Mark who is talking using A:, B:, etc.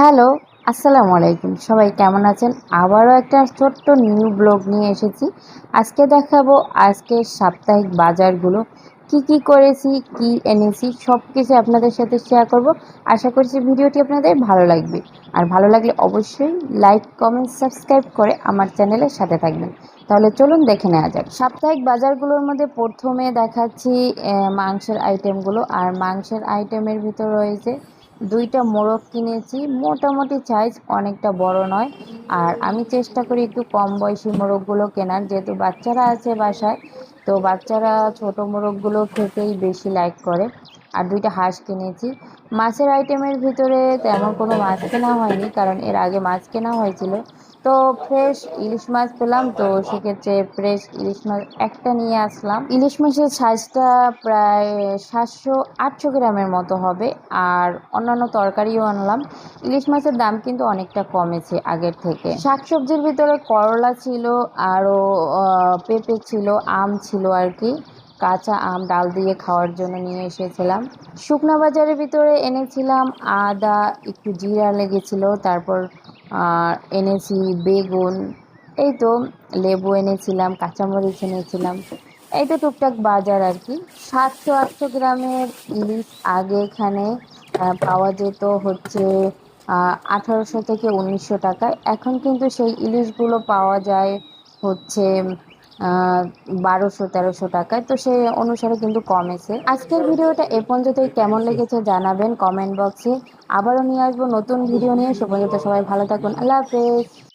A: Hello, আসসালামু আলাইকুম। সবাই কেমন আছেন? আবারও একটা ছোট্ট নিউ ব্লগ নিয়ে এসেছি। আজকে দেখাবো আজকের সাপ্তাহিক বাজারগুলো। কি কি করেছি, কি এনেছি সব কিছু আপনাদের সাথে শেয়ার করব। আশা করছি ভিডিওটি আপনাদের ভালো লাগবে। আর ভালো লাগলে অবশ্যই লাইক কমেন্ট সাবস্ক্রাইব করে আমার চ্যানেলের সাথে থাকবেন। তাহলে চলুন দেখে নেওয়া যাক। সাপ্তাহিক বাজারগুলোর মধ্যে প্রথমে দেখাচ্ছি মাংসের আইটেমগুলো আর মাংসের আইটেমের ভিতর রয়েছে দুইটা মোরগ কিনেছি। মোটামুটি সাইজ অনেকটা বড় নয়। আর আমি চেষ্টা করি একটু কম বয়সী মোরগগুলো কেনার। যেহেতু বাচ্চারা আছে বাসায়, তো বাচ্চারা ছোট মোরগগুলো খেতেই বেশি লাইক করে। আর দুইটা হাঁস কিনেছি। মাছের আইটেমের ভিতরে তেমন কোনো মাছ কেনা হয়নি, কারণ এর আগে মাছ কেনা হয়েছিল। তো ফ্রেশ ইলিশ মাছ পেলাম, তো সেক্ষেত্রে ফ্রেশ ইলিশ মাছ একটা নিয়ে আসলাম। ইলিশ মাছের সাইজটা প্রায় সাতশো আটশো গ্রামের মতো হবে, আর অন্যান্য তরকারিও আনলাম। ইলিশ মাছের দাম কিন্তু অনেকটা কমেছে আগের থেকে। শাকসবজির ভিতরে করলা ছিল, আরও পেঁপে ছিল, আম ছিল আর কি। কাঁচা আম ডাল দিয়ে খাওয়ার জন্য নিয়ে এসেছিলাম। শুকনা বাজারের ভিতরে এনেছিলাম আদা, একটু জিরা লেগেছিল, তারপর এনেছি বেগুন, এই তো লেবু এনেছিলাম, কাঁচামরিচ এনেছিলাম। এই তো টুকটাক বাজার আর কি। সাতশো আটশো গ্রামের ইলিশ আগে এখানে পাওয়া যেত হচ্ছে আঠারোশো থেকে উনিশশো টাকায়। এখন কিন্তু সেই ইলিশগুলো পাওয়া যায় হচ্ছে বারোশো, তেরোশো টাকায়। তো সেই অনুসারে কিন্তু কমেছে। আজকের ভিডিওটা এ পর্যন্তই। কেমন লেগেছে জানাবেন কমেন্ট বক্সে। আবারও নিয়ে আসব নতুন ভিডিও নিয়ে। সে পর্যন্ত সবাই ভালো থাকুন। আল্লাহ হাফেজ।